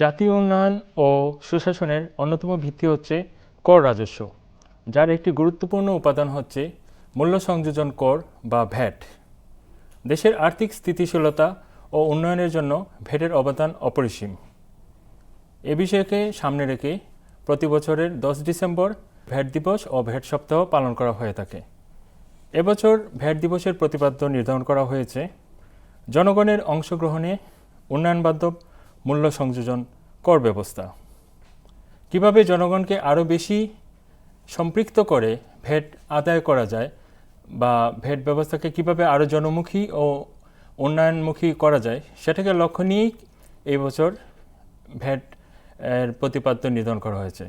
জাতীয় উন্নয়ন ও সুশাসনের অন্যতম ভিত্তি হচ্ছে কর রাজস্ব, যার একটি গুরুত্বপূর্ণ উপাদান হচ্ছে মূল্য সংযোজন কর বা ভ্যাট। দেশের আর্থিক স্থিতিশীলতা ও উন্নয়নের জন্য ভ্যাটের অবদান অপরিসীম। এ বিষয়কে সামনে রেখে প্রতি বছরের দশ ডিসেম্বর ভ্যাট দিবস ও ভ্যাট সপ্তাহ পালন করা হয়ে থাকে। এবছর ভ্যাট দিবসের প্রতিপাদ্য নির্ধারণ করা হয়েছে। জনগণের অংশগ্রহণে উন্নয়ন বান্ধব মূল্য সংযোজন কর ব্যবস্থা। কীভাবে জনগণকে আরও বেশি সম্পৃক্ত করে ভ্যাট আদায় করা যায় বা ভ্যাট ব্যবস্থাকে কীভাবে আরও জনমুখী ও উন্নয়নমুখী করা যায়, সেটাকে লক্ষ্য নিয়েই এই বছর ভ্যাট এর প্রতিপাদ্য নির্ধারণ করা হয়েছে।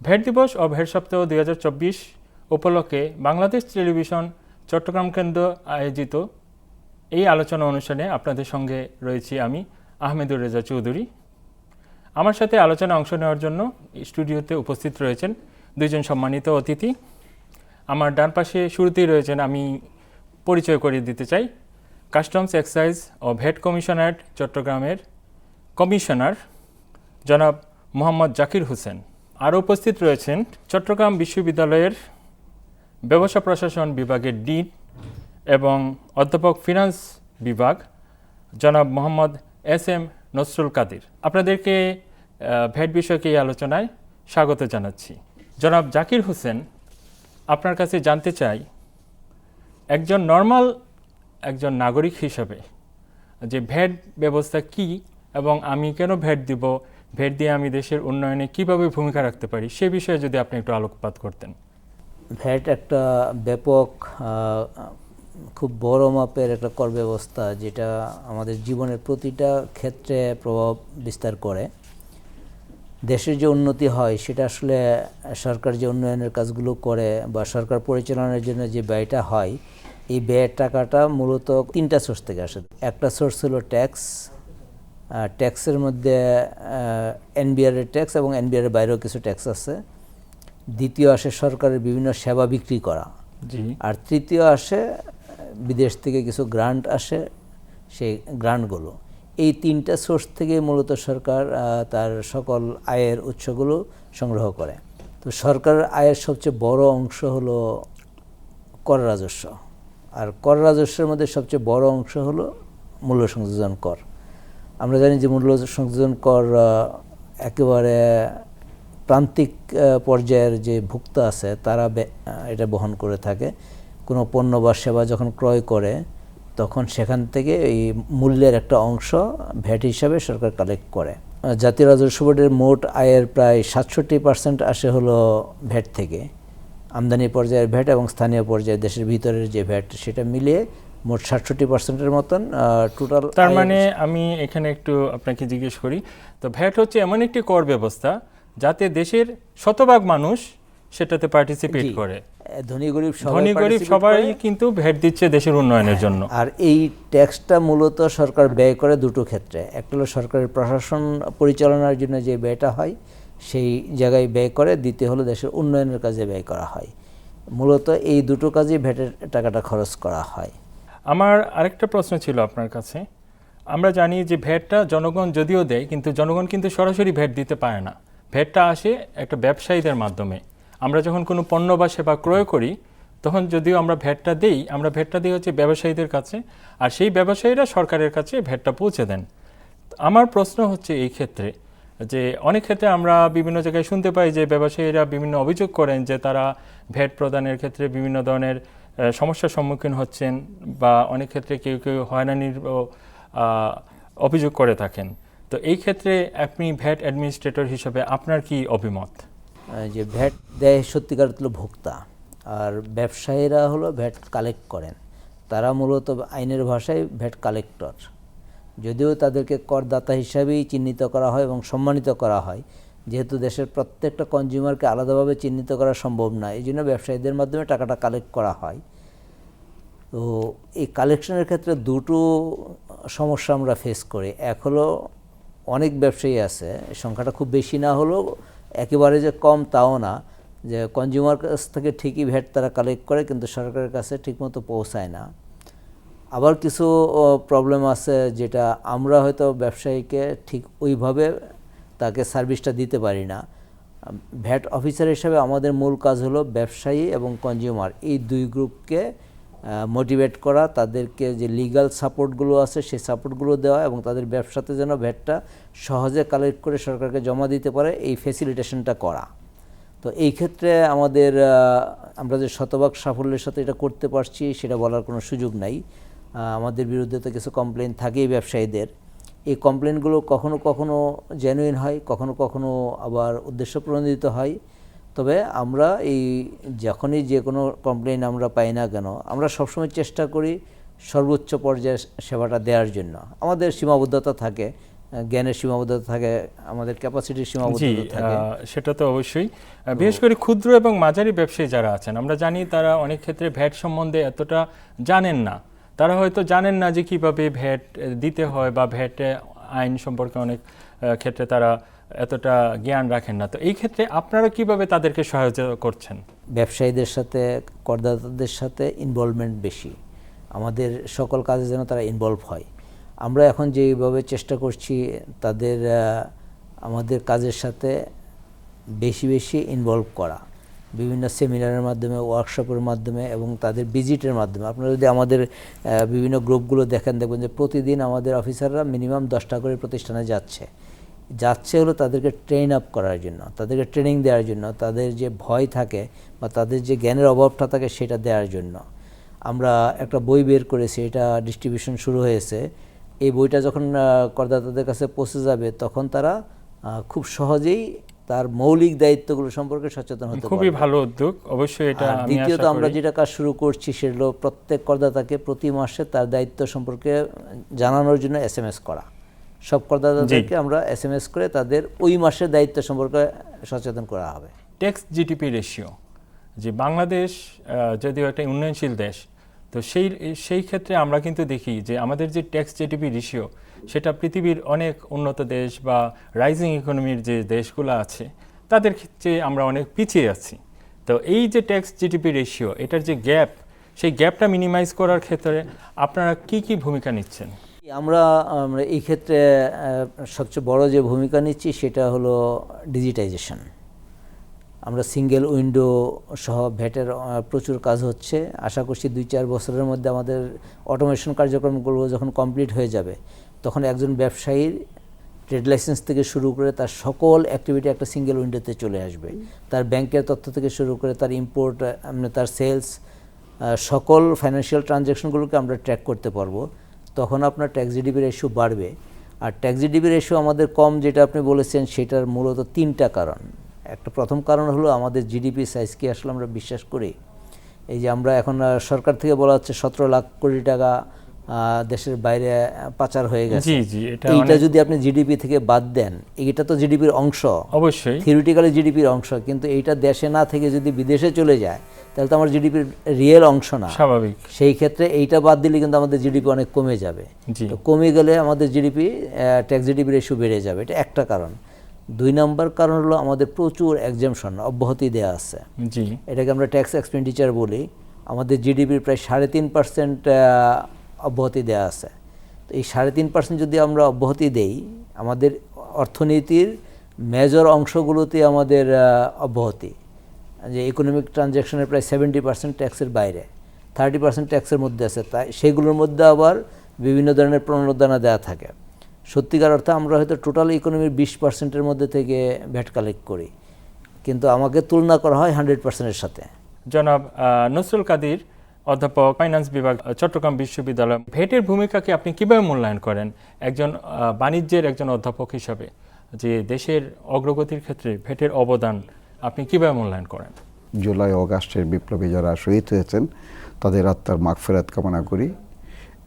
ভ্যাট দিবস ও ভ্যাট সপ্তাহ দু হাজার চব্বিশ উপলক্ষে বাংলাদেশ টেলিভিশন চট্টগ্রাম কেন্দ্র আয়োজিত এই আলোচনা অনুষ্ঠানে আপনাদের সঙ্গে রয়েছি আমি, আহমেদুর রেজা চৌধুরী। আমার সাথে আলোচনা অংশ নেওয়ার জন্য স্টুডিওতে উপস্থিত রয়েছেন দুইজন সম্মানিত অতিথি। আমার ডান পাশে শুরুতেই রয়েছেন, আমি পরিচয় করিয়ে দিতে চাই। কাস্টমস এক্সাইজ ও ভেট কমিশনারেট চট্টগ্রামের কমিশনার জনাব মোহাম্মদ জাকির হোসেন। আরও উপস্থিত রয়েছেন চট্টগ্রাম বিশ্ববিদ্যালয়ের ব্যবসা প্রশাসন বিভাগের ডিন এবং অধ্যাপক ফিনান্স বিভাগ, জনাব মোহাম্মদ এস এম নসরুল কাদির। আপনাদেরকে ভ্যাট বিষয়কে এই আলোচনায় স্বাগত জানাচ্ছি। জনাব জাকির হোসেন, আপনার কাছে জানতে চাই, একজন নর্মাল একজন নাগরিক হিসাবে যে ভ্যাট ব্যবস্থা কি এবং আমি কেন ভ্যাট দিব ভ্যাট দিয়ে আমি দেশের উন্নয়নে কীভাবে ভূমিকা রাখতে পারি, সে বিষয়ে যদি আপনি একটু আলোকপাত করতেন। ভ্যাট একটা ব্যাপক খুব বড় মাপের একটা কর ব্যবস্থা যেটা আমাদের জীবনের প্রতিটা ক্ষেত্রে প্রভাব বিস্তার করে। দেশের যে উন্নতি হয় সেটা আসলে সরকার যে উন্নয়নের কাজগুলো করে বা সরকার পরিচালনার জন্য যে ব্যয়টা হয় এই ব্যয়ের টাকাটা মূলত তিনটা সোর্স থেকে আসে। একটা সোর্স হলো ট্যাক্স ট্যাক্সের মধ্যে এনবিআর এর ট্যাক্স এবং এনবিআর এর বাইরেও কিছু ট্যাক্স আছে। দ্বিতীয় আসে সরকারের বিভিন্ন সেবা বিক্রি করা। আর তৃতীয় আসে বিদেশ থেকে কিছু গ্রান্ট আসে, সেই গ্রান্টগুলো এই তিনটা সোর্স থেকে মূলত সরকার তার সকল আয়ের উৎসগুলো সংগ্রহ করে। তো সরকারের আয়ের সবচেয়ে বড় অংশ হলো কর রাজস্ব। আর কর রাজস্বের মধ্যে সবচেয়ে বড় অংশ হলো মূল্য সংযোজন কর। আমরা জানি যে মূল্য সংযোজন কর একেবারে প্রান্তিক পর্যায়ের যে ভুক্ত আছে, তারা এটা বহন করে থাকে। কোনো পণ্য বা সেবা যখন ক্রয় করে তখন সেখান থেকে এই মূল্যের একটা অংশ ভ্যাট হিসাবে সরকার কালেক্ট করে। জাতীয় রাজস্ব বোর্ডের মোট আয়ের প্রায় সাতষট্টি পার্সেন্ট আসে হলো ভ্যাট থেকে। আমদানি পর্যায়ের ভ্যাট এবং স্থানীয় পর্যায়ে দেশের ভিতরের যে ভ্যাট সেটা মিলিয়ে মোট সাতষট্টি পার্সেন্টের মতন টোটাল তার মানে আমি এখানে একটু আপনাকে জিজ্ঞেস করি তো ভ্যাট হচ্ছে এমন একটি কর ব্যবস্থা যাতে দেশের শতভাগ মানুষ সেটাতে পার্টিসিপেট করে। ধনী গরিব ধনী গরিব সবাই। কিন্তু ভ্যাট দিচ্ছে দেশের উন্নয়নের জন্য। আর এই ট্যাক্সটা মূলত সরকার ব্যয় করে দুটো ক্ষেত্রে। একটা হলো সরকারের প্রশাসন পরিচালনার জন্য যে ব্যয়টা হয় সেই জায়গায় ব্যয় করে। দ্বিতীয় হলো দেশের উন্নয়নের কাজে ব্যয় করা হয়। মূলত এই দুটো কাজে ভ্যাটের টাকাটা খরচ করা হয়। আমার আরেকটা প্রশ্ন ছিল আপনার কাছে। আমরা জানি যে ভ্যাটটা জনগণ যদিও দেয় কিন্তু জনগণ কিন্তু সরাসরি ভ্যাট দিতে পারে না। ভ্যাটটা আসে একটা ব্যবসায়ীদের মাধ্যমে। আমরা যখন কোনো পণ্য বা সেবা ক্রয় করি, তখন যদিও আমরা ভ্যাটটা দেই, আমরা ভ্যাটটা দিই হচ্ছে ব্যবসায়ীদের কাছে, আর সেই ব্যবসায়ীরা সরকারের কাছে ভ্যাটটা পৌঁছে দেন। আমার প্রশ্ন হচ্ছে এই ক্ষেত্রে যে অনেক ক্ষেত্রে আমরা বিভিন্ন জায়গায় শুনতে পাই যে ব্যবসায়ীরা বিভিন্ন অভিযোগ করেন যে তারা ভ্যাট প্রদানের ক্ষেত্রে বিভিন্ন ধরনের সমস্যার সম্মুখীন হচ্ছেন বা অনেক ক্ষেত্রে কেউ কেউ হয়রানির অভিযোগ করে থাকেন। তো এই ক্ষেত্রে আপনি ভ্যাট অ্যাডমিনিস্ট্রেটর হিসেবে আপনার কি অভিমত? যে ভ্যাট দেয় সত্যিকার হলো ভোক্তা। আর ব্যবসায়ীরা হলো ভ্যাট কালেক্ট করেন। তারা মূলত আইনের ভাষায় ভ্যাট কালেক্টর। যদিও তাদেরকে করদাতা হিসাবেই চিহ্নিত করা হয় এবং সম্মানিত করা হয়, যেহেতু দেশের প্রত্যেকটা কনজিউমারকে আলাদাভাবে চিহ্নিত করা সম্ভব না, এই জন্য ব্যবসায়ীদের মাধ্যমে টাকাটা কালেক্ট করা হয়। তো এই কালেকশনের ক্ষেত্রে দুটো সমস্যা আমরা ফেস করি। এক হলো অনেক ব্যবসায়ী আছে, সংখ্যাটা খুব বেশি না হলেও একেবারে যে কম তাও না, যে কনজিউমার কাছ থেকে ঠিকই ভ্যাট তারা কালেক্ট করে, কিন্তু সরকারের কাছে ঠিকমতো পৌঁছায় না। আবার কিছু প্রবলেম আছে যেটা আমরা হয়তো ব্যবসায়ীকে ঠিক ওইভাবে তাকে সার্ভিসটা দিতে পারি না। ভ্যাট অফিসার হিসাবে আমাদের মূল কাজ হলো ব্যবসায়ী এবং কনজিউমার এই দুই গ্রুপকে মোটিভেট করা, তাদেরকে যে লিগ্যাল সাপোর্টগুলো আছে সেই সাপোর্টগুলো দেওয়া এবং তাদের ব্যবসাতে যেন ভ্যাটটা সহজে কালেক্ট করে সরকারকে জমা দিতে পারে, এই ফেসিলিটেশনটা করা। তো এই ক্ষেত্রে আমাদের আমরা যে শতভাগ সাফল্যের সাথে এটা করতে পারছি, সেটা বলার কোনো সুযোগ নাই। আমাদের বিরুদ্ধে তো কিছু কমপ্লেন থাকেই ব্যবসায়ীদের। এই কমপ্লেনগুলো কখনো কখনো জেনুইন হয়, কখনো কখনো আবার উদ্দেশ্য প্রণোদিত হয়। তবে আমরা এই যখনই যে কোনো কমপ্লেন আমরা পাই না কেন আমরা সবসময় চেষ্টা করি সর্বোচ্চ পর্যায়ে সেবাটা দেওয়ার জন্য। আমাদের সীমাবদ্ধতা থাকে জ্ঞানের সীমাবদ্ধতা থাকে আমাদের ক্যাপাসিটির সীমাবদ্ধতা থাকে। সেটা তো অবশ্যই। বিশেষ করে ক্ষুদ্র এবং মাঝারি ব্যবসায়ী যারা আছেন আমরা জানি তারা অনেক ক্ষেত্রে ভ্যাট সম্বন্ধে এতটা জানেন না। তারা হয়তো জানেন না যে কীভাবে ভ্যাট দিতে হয় বা ভ্যাট আইন সম্পর্কে অনেক ক্ষেত্রে তারা এতটা জ্ঞান রাখেন না। তো এই ক্ষেত্রে আপনারা কীভাবে তাদেরকে সহায়তা করছেন? ব্যবসায়ীদের সাথে, করদাতাদের সাথে ইনভলভমেন্ট বেশি। আমাদের সকল কাজে যেন তারা ইনভলভ হয়। আমরা এখন যেভাবে চেষ্টা করছি, তাদের আমাদের কাজের সাথে বেশি বেশি ইনভলভ করা। বিভিন্ন সেমিনারের মাধ্যমে ওয়ার্কশপের মাধ্যমে এবং তাদের ভিজিটের মাধ্যমে। আপনারা যদি আমাদের বিভিন্ন গ্রুপগুলো দেখেন, দেখবেন যে প্রতিদিন আমাদের অফিসাররা মিনিমাম দশটা করে প্রতিষ্ঠানে যাচ্ছে। যাচ্ছে হলো তাদেরকে ট্রেন আপ করার জন্য তাদেরকে ট্রেনিং দেওয়ার জন্য তাদের যে ভয় থাকে বা তাদের যে জ্ঞানের অভাবটা থাকে সেটা দেওয়ার জন্য। আমরা একটা বই বের করেছি এটা ডিস্ট্রিবিউশন শুরু হয়েছে। এই বইটা যখন করদাতাদের কাছে পৌঁছে যাবে তখন তারা খুব সহজেই তার মৌলিক দায়িত্বগুলো সম্পর্কে সচেতন হতে খুবই ভালো উদ্যোগ অবশ্যই এটা দ্বিতীয়ত আমরা যেটা কাজ শুরু করছি সেগুলো প্রত্যেক করদাতাকে প্রতি মাসে তার দায়িত্ব সম্পর্কে জানানোর জন্য এস এম এস করা। সব করদাতাদেরকে আমরা এস এম এস করে তাদের ওই মাসের দায়িত্ব সম্পর্কে সচেতন করা হবে। ট্যাক্স জিডিপি রেশিও যে বাংলাদেশ যদিও একটা উন্নয়নশীল দেশ তো সেই সেই ক্ষেত্রে আমরা কিন্তু দেখি যে আমাদের যে ট্যাক্স জিডিপি রেশিও সেটা পৃথিবীর অনেক উন্নত দেশ বা রাইজিং ইকোনমির যে দেশগুলো আছে তাদের ক্ষেত্রে আমরা অনেক পিছিয়ে আছি। তো এই যে ট্যাক্স জিডিপি রেশিও এটার যে গ্যাপ সেই গ্যাপটা মিনিমাইজ করার ক্ষেত্রে আপনারা কি কি ভূমিকা নিচ্ছেন? আমরা আমরা এই ক্ষেত্রে সবচেয়ে বড় যে ভূমিকা নিচ্ছি সেটা হলো ডিজিটাইজেশন আমরা সিঙ্গেল উইন্ডো সহ ভ্যাটের প্রচুর কাজ হচ্ছে। আশা করছি দুই চার বছরের মধ্যে আমাদের অটোমেশন কার্যক্রমগুলো যখন কমপ্লিট হয়ে যাবে, তখন একজন ব্যবসায়ীর ট্রেড লাইসেন্স থেকে শুরু করে তার সকল অ্যাক্টিভিটি একটা সিঙ্গেল উইন্ডোতে চলে আসবে। তার ব্যাংকের তথ্য থেকে শুরু করে তার ইম্পোর্ট তার সেলস সকল ফাইন্যান্সিয়াল ট্রানজ্যাকশনগুলোকে আমরা ট্র্যাক করতে পারব। তখন আপনার ট্যাক্স জিডিপি রেশিও বাড়বে। আর ট্যাক্স জিডিপি রেশিও আমাদের কম যেটা আপনি বলেছেন সেটার মূলত তিনটা কারণ। একটা প্রথম কারণ হলো আমাদের জিডিপি সাইজকে আসলে আমরা বিশ্বাস করি? এই যে আমরা এখন সরকার থেকে বলা হচ্ছে সতেরো লাখ কোটি টাকা দেশের বাইরে পাচার হয়ে গেছে। এটা এইটা যদি আপনি জিডিপি থেকে বাদ দেন এটা তো জিডিপির অংশ। অবশ্যই। থিওরিটিক্যালি জিডিপির অংশ। কিন্তু এইটা দেশে না থেকে যদি বিদেশে চলে যায় তাহলে তো আমার জিডিপির রিয়েল অংশ না। স্বাভাবিক। সেই ক্ষেত্রে এইটা বাদ দিলে কিন্তু আমাদের জিডিপি অনেক কমে যাবে। তো কমে গেলে আমাদের জিডিপি ট্যাক্স জিডিপি রেশিও বেড়ে যাবে। এটা একটা কারণ। দুই নম্বর কারণ হলো আমাদের প্রচুর এক্সামশন অব্যাহতি দেওয়া আছে। জি। এটাকে আমরা ট্যাক্স এক্সপেন্ডিচার বলি। আমাদের জিডিপির প্রায় সাড়ে তিন পার্সেন্ট অব্যাহতি দেওয়া আছে। তো এই সাড়ে তিন পার্সেন্ট যদি আমরা অব্যাহতি দেই আমাদের অর্থনীতির মেজর অংশগুলোতে আমাদের অব্যাহতি। যে ইকোনমিক ট্রানজ্যাকশনের প্রায় সেভেন্টি পার্সেন্ট ট্যাক্সের বাইরে। থার্টি পার্সেন্ট ট্যাক্সের মধ্যে আছে। তাই সেগুলোর মধ্যে আবার বিভিন্ন ধরনের প্রণোদনা দেওয়া থাকে। সত্যিকার অর্থে আমরা হয়তো টোটাল ইকোনমির বিশ পার্সেন্টের মধ্যে থেকে ভ্যাট কালেক্ট করি। কিন্তু আমাকে তুলনা করা হয় হান্ড্রেড পার্সেন্টের সাথে। জনাব নসরুল কাদির, অধ্যাপক ফাইন্যান্স বিভাগ, চট্টগ্রাম বিশ্ববিদ্যালয়, ভেটের ভূমিকাকে আপনি কীভাবে মূল্যায়ন করেন? একজন বাণিজ্যের একজন অধ্যাপক হিসাবে, যে দেশের অগ্রগতির ক্ষেত্রে ভেটের অবদান আপনি কীভাবে মূল্যায়ন করেন? জুলাই, অগাস্টের বিপ্লবী যারা শহীদ হয়েছেন, তাদের আত্মার মাগ মাগফেরাত কামনা করি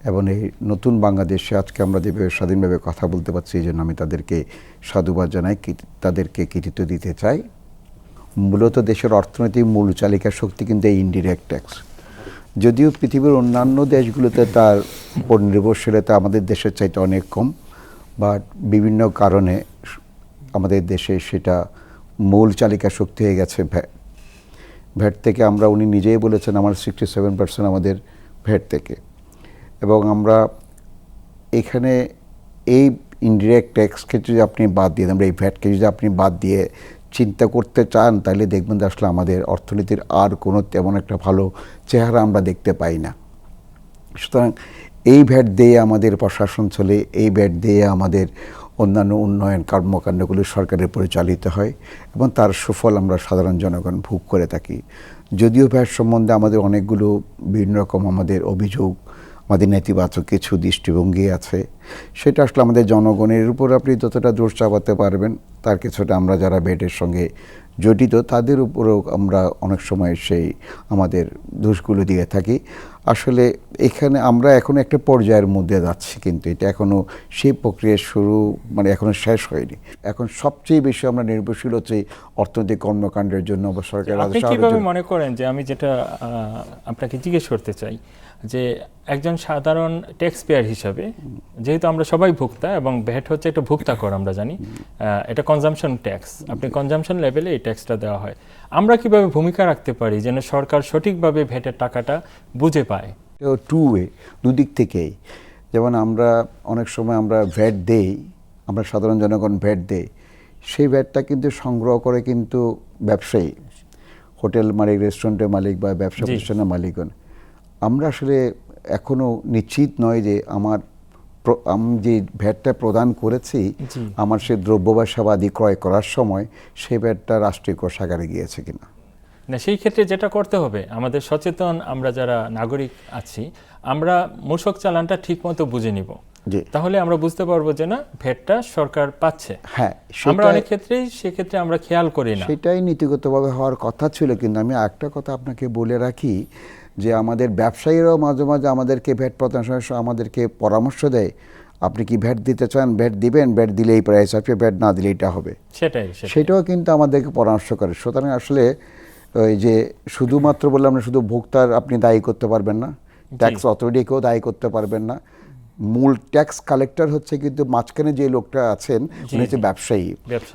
এবং এই নতুন বাংলাদেশে আজকে আমরা যেভাবে স্বাধীনভাবে কথা বলতে পারছি, এই জন্য আমি তাদেরকে সাধুবাদ জানাই তাদেরকে কৃতিত্ব দিতে চাই। মূলত দেশের অর্থনৈতিক মূল চালিকা শক্তি কিন্তু এই ইনডিরেক্ট ট্যাক্স যদিও পৃথিবীর অন্যান্য দেশগুলোতে তার উপর নির্ভরশীলতা আমাদের দেশের চাইতে অনেক কম বাট বিভিন্ন কারণে আমাদের দেশে সেটা মূল চালিকা শক্তি হয়ে গেছে ভ্যাট। ভ্যাট থেকে আমরা, উনি নিজেই বলেছেন আমার সিক্সটি সেভেন পার্সেন্ট আমাদের ভ্যাট থেকে। এবং আমরা এখানে এই ইনডিরেক্ট ট্যাক্সকে যদি আপনি বাদ দিয়ে আমরা এই ভ্যাটকে যদি আপনি বাদ দিয়ে চিন্তা করতে চান, তাহলে দেখবেন যে আসলে আমাদের অর্থনীতির আর কোনো তেমন একটা ভালো চেহারা আমরা দেখতে পাই না। সুতরাং এই ভ্যাট দিয়ে আমাদের প্রশাসন চলে, এই ভ্যাট দিয়ে আমাদের অন্যান্য উন্নয়ন কর্মকাণ্ডগুলি সরকারের পরিচালিত হয় এবং তার সুফল আমরা সাধারণ জনগণ ভোগ করে থাকি। যদিও ভ্যাট সম্বন্ধে আমাদের অনেকগুলো বিভিন্ন রকম আমাদের অভিযোগ, আমাদের নেতিবাচক কিছু দৃষ্টিভঙ্গি আছে। সেটা আসলে আমাদের জনগণের উপর আপনি যতটা দোষ চাপাতে পারবেন, তার কিছুটা আমরা যারা বেডের সঙ্গে জড়িত তাদের উপরেও আমরা অনেক সময় সেই আমাদের দোষগুলো দিয়ে থাকি আসলে এখানে আমরা এখন একটা পর্যায়ের মধ্যে যাচ্ছি কিন্তু এটা এখনও সেই প্রক্রিয়া শুরু মানে এখনও শেষ হয়নি এখন সবচেয়ে বেশি আমরা নির্ভরশীল হচ্ছে অর্থনৈতিক কর্মকাণ্ডের জন্য বা জন্য। মনে করেন যে আমি যেটা আপনাকে জিজ্ঞেস করতে চাই যে একজন সাধারণ ট্যাক্স পেয়ার হিসাবে যেহেতু আমরা সবাই ভোক্তা এবং ভ্যাট হচ্ছে একটা ভোক্তা কর আমরা জানি এটা কনজামশন ট্যাক্স আপনি কনজামশন লেভেলে এই ট্যাক্সটা দেওয়া হয়। আমরা কীভাবে ভূমিকা রাখতে পারি যেন সরকার সঠিকভাবে ভ্যাটের টাকাটা বুঝে পায়? টু ওয়ে দুদিক থেকেই। যেমন আমরা অনেক সময় আমরা ভ্যাট দেই আমরা সাধারণ জনগণ ভ্যাট দেই। সেই ভ্যাটটা কিন্তু সংগ্রহ করে কিন্তু ব্যবসায়ী হোটেল মালিক রেস্টুরেন্টের মালিক বা ব্যবসা। প্রতিষ্ঠানের মালিকগণ। আমরা আসলে এখনও নিশ্চিত নয় যে আমার আমি যে ভ্যাটটা প্রদান করেছি আমার সে দ্রব্য বা সেবাদি ক্রয় করার সময় সেই ভ্যাটটা রাষ্ট্রীয় কোষাগারে গিয়েছে কিনা। না সেই ক্ষেত্রে যেটা করতে হবে আমাদের সচেতন আমরা যারা নাগরিক আছি আমরা মূসক চালানটা ঠিক মতো বুঝে নিব। তাহলে আমরা বুঝতে পারব যে না ভ্যাটটা সরকার পাচ্ছে। হ্যাঁ আমরা অনেক ক্ষেত্রেই সেক্ষেত্রে আমরা খেয়াল করি না। সেটাই নীতিগতভাবে হওয়ার কথা ছিল কিন্তু আমি একটা কথা আপনাকে বলে রাখি যে আমাদের ব্যবসায়ীরাও মাঝে মাঝে আমাদেরকে ভ্যাট সময় আমাদেরকে পরামর্শ দেয় আপনি কি ভ্যাট দিতে চান? ভ্যাট দিবেন? ভ্যাট দিলেই প্রাইস আসবে ভ্যাট না দিলে এটা হবে। সেটাই সেটাও কিন্তু আমাদেরকে পরামর্শ করে। সুতরাং আসলে ওই যে শুধুমাত্র বললাম না শুধু ভোক্তার আপনি দায়ী করতে পারবেন না ট্যাক্স অথরিটিকেও দায়ী করতে পারবেন না। মূল ট্যাক্স কালেক্টর হচ্ছে কিন্তু মাঝখানে যে লোকটা আছেন উনি হচ্ছে ব্যবসায়ী।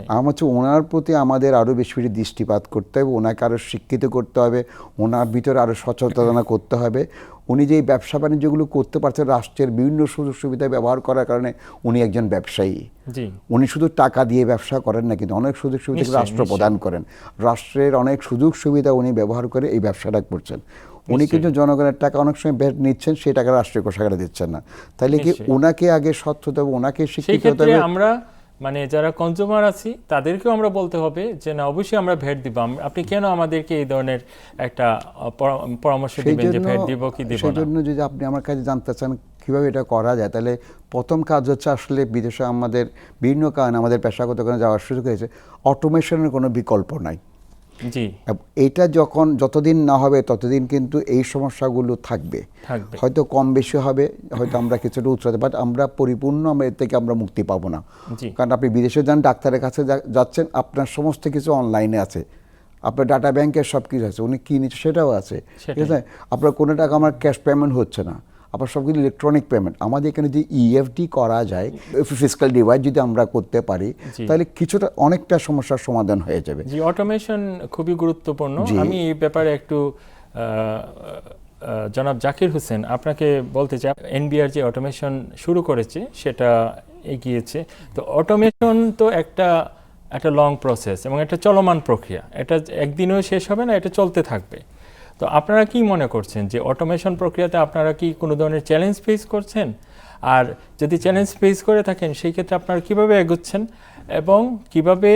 আমার হচ্ছে ওনার প্রতি আমাদের আরও বেশি বেশি দৃষ্টিপাত করতে হবে ওনাকে আরও শিক্ষিত করতে হবে ওনার ভিতরে আরও সচেতনতা করতে হবে। উনি যে ব্যবসা বাণিজ্যগুলো করতে পারছেন রাষ্ট্রের বিভিন্ন সুযোগ সুবিধা ব্যবহার করার কারণে উনি একজন ব্যবসায়ী। উনি শুধু টাকা দিয়ে ব্যবসা করেন না কিন্তু অনেক সুযোগ সুবিধা রাষ্ট্র প্রদান করেন। রাষ্ট্রের অনেক সুযোগ সুবিধা উনি ব্যবহার করে এই ব্যবসাটা করছেন। উনি কিন্তু জনগণের টাকা অনেক সময় বের নিচ্ছেন সেই টাকা রাষ্ট্রীয় কোষাগারে দিচ্ছেন না। তাইলে কি ওনাকে আগে হতে হবে ওনাকে শিক্ষিত হতে আমরা মানে যারা কনজিউমার আছি তাদেরকেও আমরা বলতে হবে যে না অবশ্যই আমরা ভ্যাট দিব। আপনি কেন আমাদেরকে এই ধরনের একটা পরামর্শ দিবেন যে ভ্যাট দিব কি দিব না? জন্য যদি আপনি আমার কাছে জানতে চান কীভাবে এটা করা যায় তাহলে প্রথম কাজ হচ্ছে আসলে বিদেশে আমাদের বিভিন্ন কারণে আমাদের পেশাগত কারণে যাওয়ার সুযোগ হয়েছে অটোমেশনের কোনো বিকল্প নাই। এটা যখন যতদিন না হবে ততদিন কিন্তু এই সমস্যাগুলো থাকবে। হয়তো কম বেশি হবে হয়তো আমরা কিছুটা উৎসাহ বাট আমরা পরিপূর্ণ আমরা এর থেকে আমরা মুক্তি পাবো না। কারণ আপনি বিদেশে যান ডাক্তারের কাছে যাচ্ছেন আপনার সমস্ত কিছু অনলাইনে আছে। আপনার ডাটা ব্যাংকের সব কিছু আছে উনি কী নিচ্ছে সেটাও আছে। ঠিক আছে? আপনার কোনো টাকা আমার ক্যাশ পেমেন্ট হচ্ছে না। আপনার সব কিছু ইলেকট্রনিক পেমেন্ট আমাদের এখানে যে ইএফডি করা যায় ফিজিক্যাল ডিভাইস যদি আমরা করতে পারি তাহলে কিছুটা অনেকটা সমস্যার সমাধান হয়ে যাবে। জি অটোমেশন খুবই গুরুত্বপূর্ণ। আমি এই ব্যাপারে একটু জনাব জাকির হোসেন আপনাকে বলতে চাই। এনবিআর যে অটোমেশন শুরু করেছে সেটা এগিয়েছে। তো অটোমেশন তো একটা একটা লং প্রসেস এবং একটা চলমান প্রক্রিয়া। এটা একদিনেও শেষ হবে না এটা চলতে থাকবে। তো আপনারা কি মনে করছেন যে অটোমেশন প্রক্রিয়াতে আপনারা কি কোনো ধরনের চ্যালেঞ্জ ফেস করছেন? আর যদি চ্যালেঞ্জ ফেস করে থাকেন, সেই ক্ষেত্রে আপনারা কীভাবে এগোচ্ছেন? এবং কীভাবে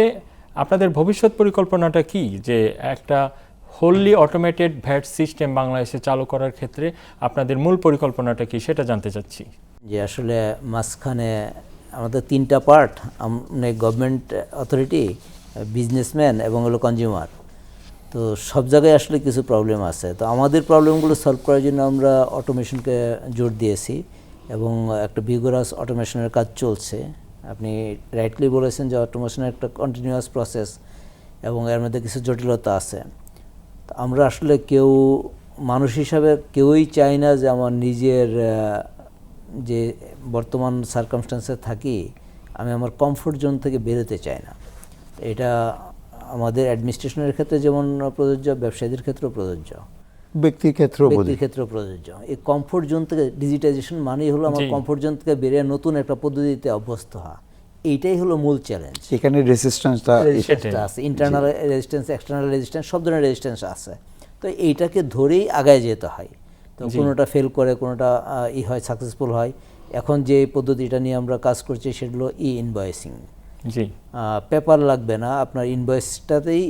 আপনাদের ভবিষ্যৎ পরিকল্পনাটা কি? যে একটা হোললি অটোমেটেড ভ্যাট সিস্টেম বাংলাদেশে চালু করার ক্ষেত্রে আপনাদের মূল পরিকল্পনাটা কি? সেটা জানতে চাচ্ছি। যে আসলে মাঝখানে আমাদের তিনটা পার্ট মানে গভর্নমেন্ট অথরিটি বিজনেসম্যান এবং হলো কনজিউমার তো সব জায়গায় আসলে কিছু প্রবলেম আছে। তো আমাদের প্রবলেমগুলো সলভ করার জন্য আমরা অটোমেশনকে জোর দিয়েছি এবং একটা বিগোরাস অটোমেশনের কাজ চলছে। আপনি রাইটলি বলেছেন যে অটোমেশন একটা কন্টিনিউয়াস প্রসেস এবং এর মধ্যে কিছু জটিলতা আছে। আমরা আসলে কেউ, মানুষ হিসাবে কেউই চাই না যে আমার নিজের যে বর্তমান সার্কামস্টান্সে থাকি, আমি আমার কমফোর্ট জোন থেকে বেরোতে চাই না। এটা আমাদের অ্যাডমিনিস্ট্রেশনের ক্ষেত্রে যেমন প্রযোজ্য ব্যবসায়ীদের ক্ষেত্রেও প্রযোজ্য। ব্যক্তির ক্ষেত্রেও ব্যক্তির ক্ষেত্রে প্রযোজ্য। এই কমফোর্ট জোন থেকে ডিজিটাইজেশন মানেই হলো আমার কমফোর্ট জোন থেকে বেরিয়ে নতুন একটা পদ্ধতিতে অভ্যস্ত হওয়া। এইটাই হলো মূল চ্যালেঞ্জ এখানে রেজিস্ট্যান্সটা আছে ইন্টারনাল রেজিস্ট্যান্স এক্সটার্নাল রেজিস্ট্যান্স সব ধরনের রেজিস্ট্যান্স আছে। তো এইটাকে ধরেই আগায় যেতে হয়। তো কোনোটা ফেল করে কোনোটা ই হয় সাকসেসফুল হয়। এখন যে পদ্ধতিটা নিয়ে আমরা কাজ করছি সেটা হলো ই ইনভয়েসিং জি। পেপার লাগবে না আপনার ইনভয়েসটাতেই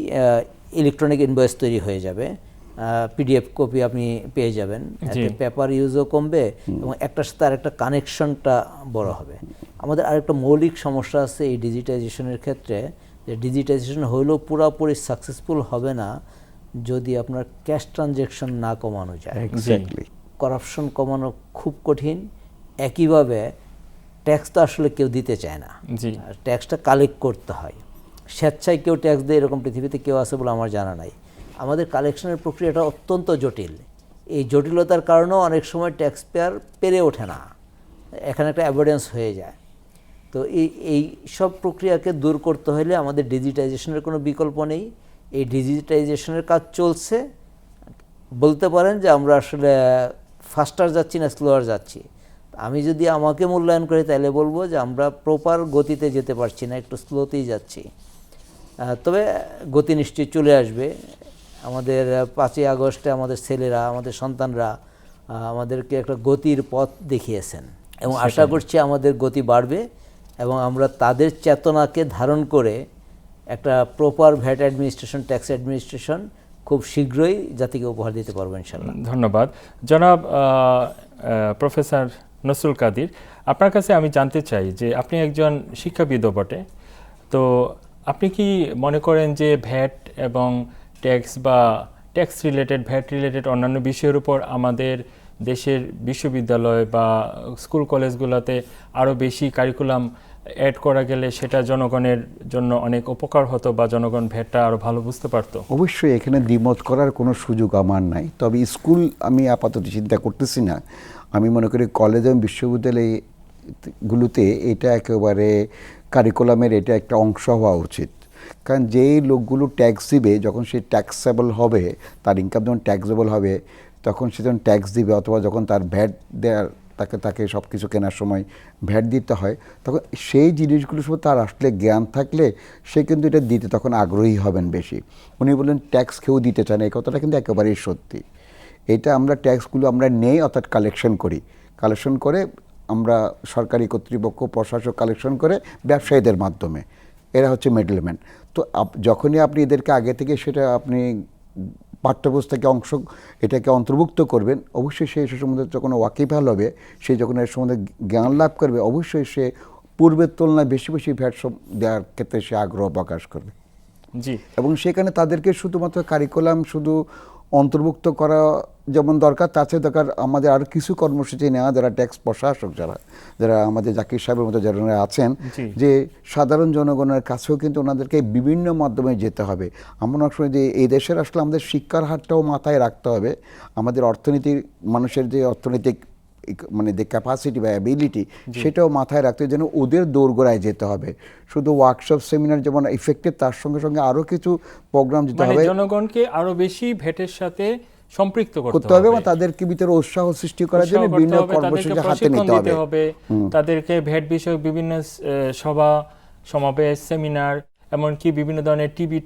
ইলেকট্রনিক ইনভয়েস তৈরি হয়ে যাবে। পিডিএফ কপি আপনি পেয়ে যাবেন। পেপার ইউজও কমবে এবং একটার সাথে আরেকটা কানেকশনটা বড় হবে। আমাদের আরেকটা মৌলিক সমস্যা আছে এই ডিজিটাইজেশনের ক্ষেত্রে যে ডিজিটাইজেশন হলেও পুরোপুরি সাকসেসফুল হবে না যদি আপনার ক্যাশ ট্রানজ্যাকশন না কমানো যায়। করাপশন কমানো খুব কঠিন। একইভাবে ট্যাক্স তো আসলে কেউ দিতে চায় না। ট্যাক্সটা কালেক্ট করতে হয়। স্বেচ্ছায় কেউ ট্যাক্স দেয় এরকম পৃথিবীতে কেউ আছে বলে আমার জানা নাই। আমাদের কালেকশনের প্রক্রিয়াটা অত্যন্ত জটিল। এই জটিলতার কারণেও অনেক সময় ট্যাক্স পেয়ার পেরে ওঠে না। এখানে একটা অ্যাভয়েডেন্স হয়ে যায়। তো এই এই সব প্রক্রিয়াকে দূর করতে হলে আমাদের ডিজিটাইজেশনের কোনো বিকল্প নেই। এই ডিজিটাইজেশনের কাজ চলছে। বলতে পারেন যে আমরা আসলে ফাস্টার যাচ্ছি না স্লোয়ার যাচ্ছি। আমি যদি আমাকে মূল্যায়ন করি তাহলে বলব যে আমরা প্রপার গতিতে যেতে পারছি না একটু স্লোতেই যাচ্ছি। তবে গতি নিশ্চয়ই চলে আসবে। আমাদের পাঁচই আগস্টে আমাদের ছেলেরা আমাদের সন্তানরা আমাদেরকে একটা গতির পথ দেখিয়েছেন। এবং আশা করছি আমাদের গতি বাড়বে এবং আমরা তাদের চেতনাকে ধারণ করে একটা proper VAT administration tax administration খুব শীঘ্রই জাতিকে উপহার দিতে পারব ইনশাল্লাহ। ধন্যবাদ। জনাব প্রফেসর নসরুল কাদির। আপনার কাছে আমি জানতে চাই যে আপনি একজন শিক্ষাবিদও বটে। তো আপনি কি মনে করেন যে ভ্যাট এবং ট্যাক্স বা ট্যাক্স রিলেটেড, ভ্যাট রিলেটেড অন্যান্য বিষয়ের উপর আমাদের দেশের বিশ্ববিদ্যালয় বা স্কুল কলেজগুলোতে আরও বেশি কারিকুলাম অ্যাড করা গেলে সেটা জনগণের জন্য অনেক উপকার হতো বা জনগণ ভ্যাটটা আরও ভালো বুঝতে পারতো? অবশ্যই এখানে দ্বিমত করার কোনো সুযোগ আমার নাই। তবে স্কুল আমি আপাতত চিন্তা করতেছি না। আমি মনে করি কলেজ এবং বিশ্ববিদ্যালয়গুলোতে এটা একেবারে কারিকুলামের এটা একটা অংশ হওয়া উচিত। কারণ যেই লোকগুলো ট্যাক্স দিবে, যখন সে ট্যাক্সেবল হবে, তার ইনকাম যখন ট্যাক্সেবল হবে, তখন সে যখন ট্যাক্স দিবে অথবা যখন তার ভ্যাট দেওয়ার তাকে তাকে সব কিছু কেনার সময় ভ্যাট দিতে হয়, তখন সেই জিনিসগুলো সব তার আসলে জ্ঞান থাকলে সে কিন্তু এটা দিতে তখন আগ্রহী হবেন বেশি। উনি বললেন ট্যাক্স কেউ দিতে চান এই কথাটা কিন্তু একেবারেই সত্যি। এটা আমরা ট্যাক্সগুলো আমরা নেই অর্থাৎ কালেকশন করি। কালেকশন করে আমরা সরকারি কর্তৃপক্ষ প্রশাসক কালেকশন করে ব্যবসায়ীদের মাধ্যমে। এরা হচ্ছে মিডলম্যান তো যখনই আপনি এদেরকে আগে থেকে সেটা আপনি পাঠ্যপুস্তকে অংশ এটাকে অন্তর্ভুক্ত করবেন অবশ্যই সে সে সম্বন্ধে যখন ওয়াকিফাল হবে সে যখন এর সম্বন্ধে জ্ঞান লাভ করবে অবশ্যই সে পূর্বের তুলনায় বেশি বেশি ভ্যাট দেওয়ার ক্ষেত্রে সে আগ্রহ প্রকাশ করবে। জি। এবং সেখানে তাদেরকে শুধুমাত্র কারিকুলাম শুধু অন্তর্ভুক্ত করা যেমন দরকার তাছাড়া দরকার আমাদের আর কিছু কর্মসূচি নেওয়া যারা ট্যাক্স প্রশাসক যারা যারা আমাদের জাকির সাহেবের মতো যারা আছেন যে সাধারণ জনগণের কাছেও কিন্তু ওনাদেরকে বিভিন্ন মাধ্যমে যেতে হবে। আমার অনেক সময় যে এই দেশের আসলে আমাদের শিক্ষার হারটাও মাথায় রাখতে হবে। আমাদের অর্থনীতির মানুষের যে অর্থনৈতিক মানে যে ক্যাপাসিটি বা অ্যাবিলিটি সেটাও মাথায় রাখতে যেন ওদের দোরগোড়ায় যেতে হবে। শুধু ওয়ার্কশপ সেমিনার যেমন ইফেক্টিভ তার সঙ্গে সঙ্গে আরও কিছু প্রোগ্রাম যেতে মানে হবে। জনগণকে আরও বেশি ভেটের সাথে সম্পৃক্ত করতে হবে এবং তাদেরকে ভিতরে উৎসাহ সৃষ্টি করার জন্য বিভিন্ন কর্মসূচি হাতে নিতে হবে। তাদেরকে ভেট বিষয়ক বিভিন্ন সভা সমাবেশ সেমিনার এমনকি বিভিন্ন ধরনের টিভি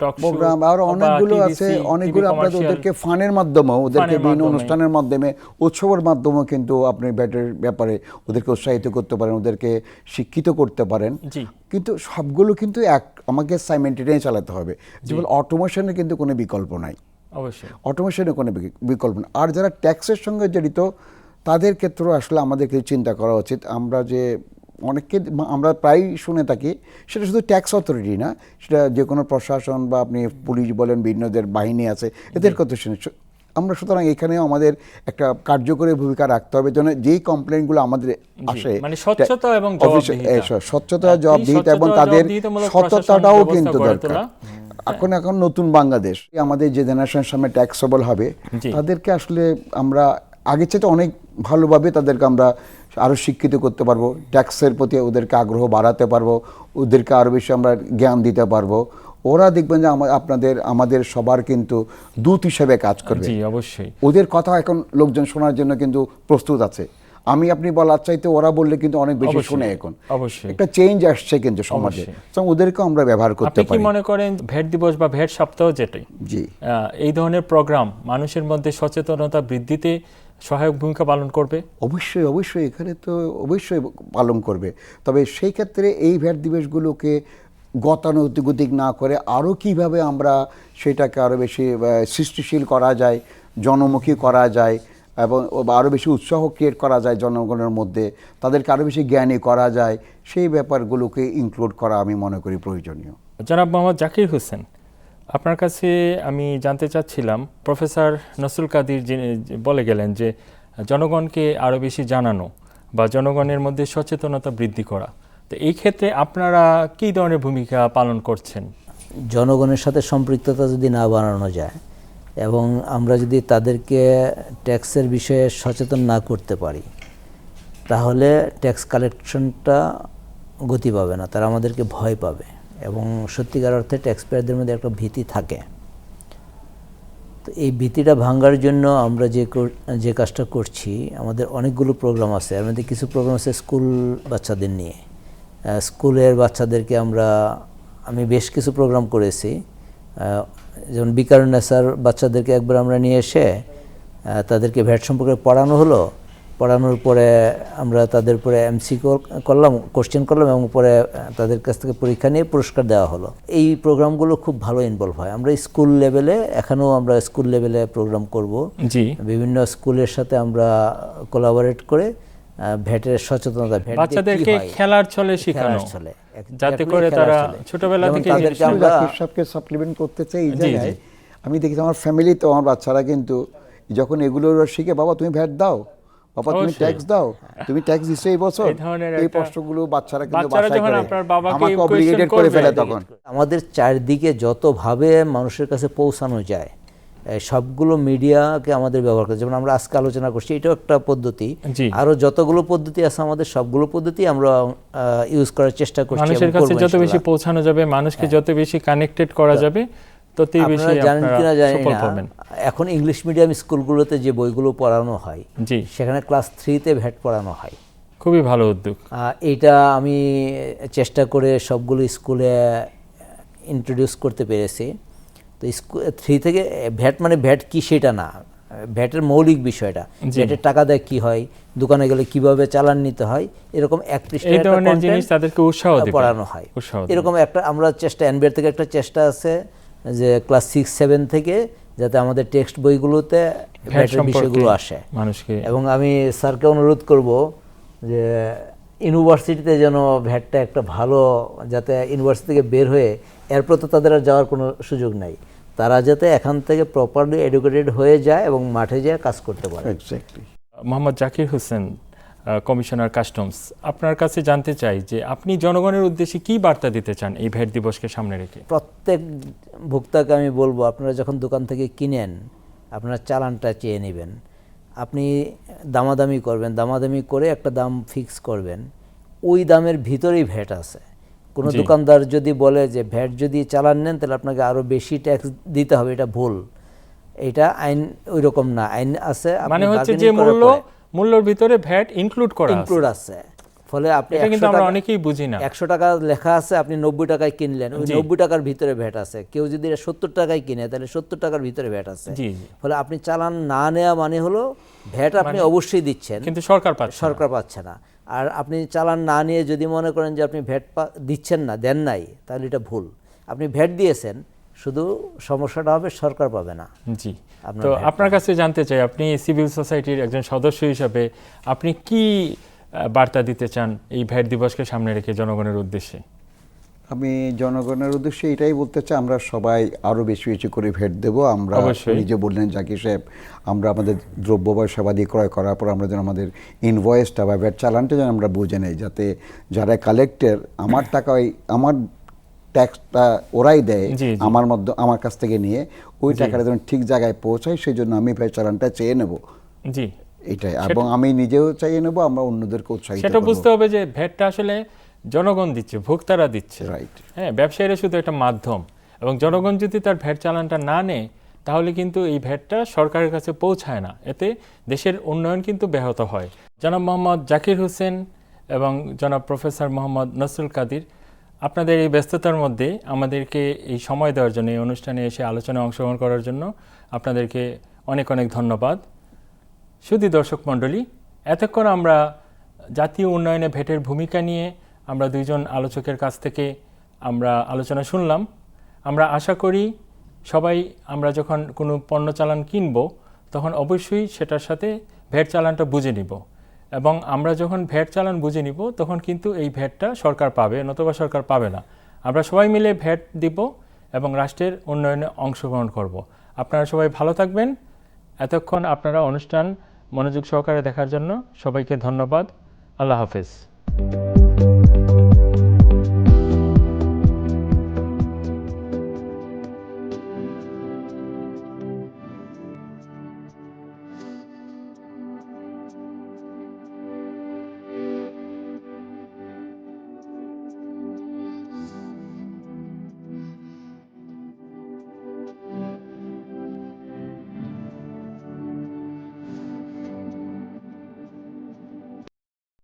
টক প্রোগ্রাম আরও অনেকগুলো আছে অনেকগুলো আপনাদের ওদেরকে ফানের মাধ্যমেও ওদেরকে বিভিন্ন অনুষ্ঠানের মাধ্যমে উৎসবের মাধ্যমেও কিন্তু আপনি ব্যাটের ব্যাপারে ওদেরকে উৎসাহিত করতে পারেন ওদেরকে শিক্ষিত করতে পারেন। কিন্তু সবগুলো কিন্তু এক আমাকে সাইমেন্টেনিয়াস চালাতে হবে। যেমন অটোমেশনের কিন্তু কোনো বিকল্প নাই। অবশ্যই। অটোমেশনের কোনো বিকল্প নেই আর যারা ট্যাক্সের সঙ্গে জড়িত তাদের ক্ষেত্রেও আসলে আমাদের কিছু চিন্তা করা উচিত। আমরা যে অনেককে আমরা প্রায় শুনে থাকি সেটা শুধু ট্যাক্স অথরিটি না সেটা যে কোনো প্রশাসন বা আপনি পুলিশ বলেন বিভিন্নদের বাহিনী আছে এদের কথা শুনে আমরা সুতরাং এখানেও আমাদের একটা কার্যকরী ভূমিকা রাখতে হবে যেন যেই কমপ্লেনগুলো আমাদের আসে মানে স্বচ্ছতা এবং। স্বচ্ছতা জবাবদিহিতা এবং তাদের সততাটাও কিন্তু দরকার। এখন এখন নতুন বাংলাদেশ আমাদের যে জেনারেশনের সামনে ট্যাক্সেবল হবে তাদেরকে আসলে আমরা আগের চেয়ে অনেক ভালোভাবে তাদেরকে আমরা আরও শিক্ষিত করতে পারব। ট্যাক্সের প্রতি ওদেরকে আগ্রহ বাড়াতে পারব। ওদেরকে আরও বেশি আমরা জ্ঞান দিতে পারব। ওরা দেখবেন যে আপনাদের আমাদের সবার কিন্তু দূত হিসেবে কাজ করবে। অবশ্যই। ওদের কথা এখন লোকজন শোনার জন্য কিন্তু প্রস্তুত আছে। আমি আপনি বলার চাইতে ওরা বললে কিন্তু অনেক বেশি শুনে এখন। অবশ্যই। একটা চেঞ্জ আসছে কিন্তু সমাজে। ওদেরকেও আমরা ব্যবহার করতে আপনি কি পারি। মনে করেন ভ্যাট দিবস বা ভ্যাট সপ্তাহ যেটাই? জি। এই ধরনের প্রোগ্রাম মানুষের মধ্যে সচেতনতা বৃদ্ধিতে সহায়ক ভূমিকা পালন করবে? অবশ্যই অবশ্যই এখানে তো অবশ্যই পালন করবে। তবে সেই ক্ষেত্রে এই ভ্যাট দিবসগুলোকে গতানুগতিক না করে আরও কীভাবে আমরা সেটাকে আরও বেশি সৃষ্টিশীল করা যায় জনমুখী করা যায় এবং আরও বেশি উৎসাহ ক্রিয়েট করা যায় জনগণের মধ্যে তাদেরকে আরও বেশি জ্ঞানী করা যায় সেই ব্যাপারগুলোকে ইনক্লুড করা আমি মনে করি প্রয়োজনীয়। জনাব মোহাম্মদ জাকির হোসেন আপনার কাছে আমি জানতে চাচ্ছিলাম, প্রফেসর নসরুল কাদির যিনি বলে গেলেন যে, জনগণকে আরও বেশি জানানো বা জনগণের মধ্যে সচেতনতা বৃদ্ধি করা। তো এই ক্ষেত্রে আপনারা কী ধরনের ভূমিকা পালন করছেন? জনগণের সাথে সম্পৃক্ততা যদি না বানানো যায় এবং আমরা যদি তাদেরকে ট্যাক্সের বিষয়ে সচেতন না করতে পারি, তাহলে ট্যাক্স কালেকশনটা গতি পাবে না, তারা আমাদেরকে ভয় পাবে। এবং সত্যিকার অর্থে ট্যাক্স পেয়ারদের মধ্যে একটা ভীতি থাকে। তো এই ভীতিটা ভাঙার জন্য আমরা যে যে কাজটা করছি, আমাদের অনেকগুলো প্রোগ্রাম আছে। মধ্যে কিছু প্রোগ্রাম আছে স্কুল বাচ্চাদের নিয়ে। স্কুলের বাচ্চাদেরকে আমরা, আমি বেশ কিছু প্রোগ্রাম করেছি। যেমন বিকারুন্নেসার বাচ্চাদেরকে একবার আমরা নিয়ে এসে তাদেরকে ভ্যাট সম্পর্কে পড়ানো হলো। পড়ানোর পরে আমরা তাদের পরে এমসি করলাম কোশ্চেন করলাম এবং পরে তাদের কাছ থেকে পরীক্ষা নিয়ে পুরস্কার দেওয়া হলো। এই প্রোগ্রামগুলো খুব ভালো ইনভলভ হয়। আমরা স্কুল লেভেলে এখনও আমরা স্কুল লেভেলে প্রোগ্রাম করব। জি। বিভিন্ন স্কুলের সাথে আমরা কোলাবরেট করে আহ, ভ্যাটের সচেতনতা ভ্যাট বাচ্চাদেরকে খেলার ছলে শেখানো। ছলে। যাতে করে তারা ছোটবেলা থেকে তাদেরকে আমরা সাহেবকে সাপ্লিমেন্ট করতে চাই এই জি, জায়গায়। আমি দেখি আমার ফ্যামিলিতে আমার বাচ্চারা কিন্তু যখন এগুলো শিখে বাবা তুমি ভ্যাট দাও। বাবা তুমি। ট্যাক্স দাও। তুমি ট্যাক্স দিছো এই বছর। এই প্রশ্নগুলো বাচ্চারা কিন্তু বাসায় করে। আমাকে অব্লিগেটেড করে ফেলে তখন। আমাদের চারদিকে যতভাবে মানুষের কাছে পৌঁছানো যায় সবগুলো মিডিয়াকে আমাদের ব্যবহার করে যেমন আমরা আজকে আলোচনা করছি এটাও একটা পদ্ধতি। আরও যতগুলো পদ্ধতি আছে আমাদের সবগুলো পদ্ধতি আমরা ইউজ করার চেষ্টা করছি মানুষের কাছে যত বেশি পৌঁছানো যাবে মানুষকে যত বেশি কানেক্টেড করা যাবে ততই বেশি জানেন কিনা জানি না। এখন ইংলিশ মিডিয়াম স্কুলগুলোতে যে বইগুলো পড়ানো হয় জি। সেখানে ক্লাস থ্রিতে ভ্যাট পড়ানো হয়। খুবই ভালো উদ্যোগ। এইটা আমি চেষ্টা করে সবগুলো স্কুলে ইন্ট্রোডিউস করতে পেরেছি। তো থ্রি থেকে ভ্যাট মানে ভ্যাট কি সেটা না ভ্যাটের মৌলিক বিষয়টা। ভ্যাটের টাকা দেয় কি হয় দোকানে গেলে কীভাবে চালান নিতে হয় এরকম এক উৎসাহ পড়ানো হয়। এরকম একটা আমরা চেষ্টা এনবিআর থেকে একটা চেষ্টা আছে। যে ক্লাস সিক্স সেভেন থেকে যাতে আমাদের টেক্সট বইগুলোতে ভ্যাটের বিষয়গুলো আসে। মানুষকে এবং আমি স্যারকে অনুরোধ করব যে ইউনিভার্সিটিতে যেন ভ্যাটটা একটা ভালো যাতে ইউনিভার্সিটি থেকে বের হয়ে এরপর তো তাদের আর যাওয়ার কোনো সুযোগ নাই। তারা যাতে এখান থেকে প্রপারলি এডুকেটেড হয়ে যায় এবং মাঠে যায় কাজ করতে পারে। মোহাম্মদ জাকির হোসেন কমিশনার কাস্টমস আপনার কাছে জানতে চাই যে আপনি জনগণের উদ্দেশ্যে কি বার্তা দিতে চান এই ভ্যাট দিবসকে সামনে রেখে? প্রত্যেক ভোক্তাকে আমি বলব আপনারা যখন দোকান থেকে কিনেন আপনারা চালানটা চেয়ে নেবেন। আপনি দামাদামি করবেন দামাদামি করে একটা দাম ফিক্স করবেন। ওই দামের ভিতরেই ভ্যাট আছে। কোনো দোকানদার যদি বলে যে ভ্যাট যদি চালান নেন তাহলে আপনাকে আরও বেশি ট্যাক্স দিতে হবে। এটা ভুল। এটা আইন ওই রকম না। আইন আছে মানে হচ্ছে যে মূল্য মূল্যর ভিতরে ভ্যাট ইনক্লুড করা আছে। ইনক্লুড আছে। ফলে আপনি এটা কিন্তু আমরা অনেকেই বুঝি না। একশো টাকা লেখা আছে আপনি নব্বই টাকায় কিনলেন। ওই। নব্বই টাকার ভিতরে ভ্যাট আছে। কেউ যদি সত্তর টাকায় কিনে তাহলে সত্তর টাকার ভিতরে ভ্যাট আছে। ফলে আপনি চালান না নেওয়া মানে হলো ভ্যাট আপনি অবশ্যই দিচ্ছেন। কিন্তু সরকার পাচ্ছে না। সরকার পাচ্ছে না। আর আপনি চালান না নিয়ে যদি মনে করেন যে আপনি ভ্যাট দিচ্ছেন না দেন নাই তাহলে এটা ভুল। আপনি ভ্যাট দিয়েছেন শুধু সমস্যাটা হবে সরকার পাবে না। জি। তো আপনার কাছে জানতে চাই আপনি সিভিল সোসাইটির একজন সদস্য হিসাবে আপনি কি বার্তা দিতে চান এই ভ্যাট দিবসকে সামনে রেখে জনগণের উদ্দেশ্যে? আমি জনগণের উদ্দেশ্যে এটাই বলতে চাই আমরা সবাই আরও বেশি বেশি করে ভেট দেবো। আমরা। উনি বললেন জাকির সাহেব আমরা আমাদের দ্রব্য বা সেবাদি ক্রয় করার পর আমরা যেন আমাদের ইনভয়েসটা বা ভ্যাট চালানটা যেন আমরা বুঝে নেই যাতে যারা কালেক্টর আমার টাকা ওই আমার ট্যাক্সটা ওরাই দেয়। আমার মধ্যে আমার কাছ থেকে নিয়ে। ওই টাকাটা যেন ঠিক জায়গায় পৌঁছায় সেই জন্য আমি ভ্যাট চালানটা চেয়ে নেব। জি। এটাই। এবং আমি নিজেও চাইয়ে নেব আমরা অন্যদেরকে উৎসাহিত সেটা বুঝতে হবে যে ভ্যাটটা আসলে জনগণ দিচ্ছে ভোক্তারা দিচ্ছে। রাইট হ্যাঁ ব্যবসায়ীরা শুধু একটা মাধ্যম। এবং জনগণ যদি তার ভ্যাট চালানটা না নেয় তাহলে কিন্তু এই ভ্যাটটা সরকারের কাছে পৌঁছায় না। এতে দেশের উন্নয়ন কিন্তু ব্যাহত হয়। জনাব মোহাম্মদ জাকির হোসেন এবং জনাব প্রফেসর মোহাম্মদ নসরুল কাদির আপনাদের এই ব্যস্ততার মধ্যে আমাদেরকে এই সময় দেওয়ার জন্য, এই অনুষ্ঠানে এসে আলোচনায় অংশগ্রহণ করার জন্য আপনাদেরকে অনেক অনেক ধন্যবাদ। শুধু দর্শক মণ্ডলী, এতক্ষণ আমরা জাতীয় উন্নয়নে ভেটের ভূমিকা নিয়ে আমরা দুইজন আলোচকের কাছ থেকে আমরা আলোচনা শুনলাম। আমরা আশা করি সবাই আমরা যখন কোনো পণ্য চালান কিনব, তখন অবশ্যই সেটার সাথে ভেট চালানটা বুঝে নিব। এবং আমরা যখন ভ্যাট চালান বুঝে নিব, তখন কিন্তু এই ভ্যাটটা সরকার পাবে, নতুবা সরকার পাবে না। আমরা সবাই মিলে ভ্যাট দিব এবং রাষ্ট্রের উন্নয়নে অংশগ্রহণ করব। আপনারা সবাই ভালো থাকবেন। এতক্ষণ আপনারা অনুষ্ঠান মনোযোগ সহকারে দেখার জন্য সবাইকে ধন্যবাদ। আল্লাহ হাফেজ।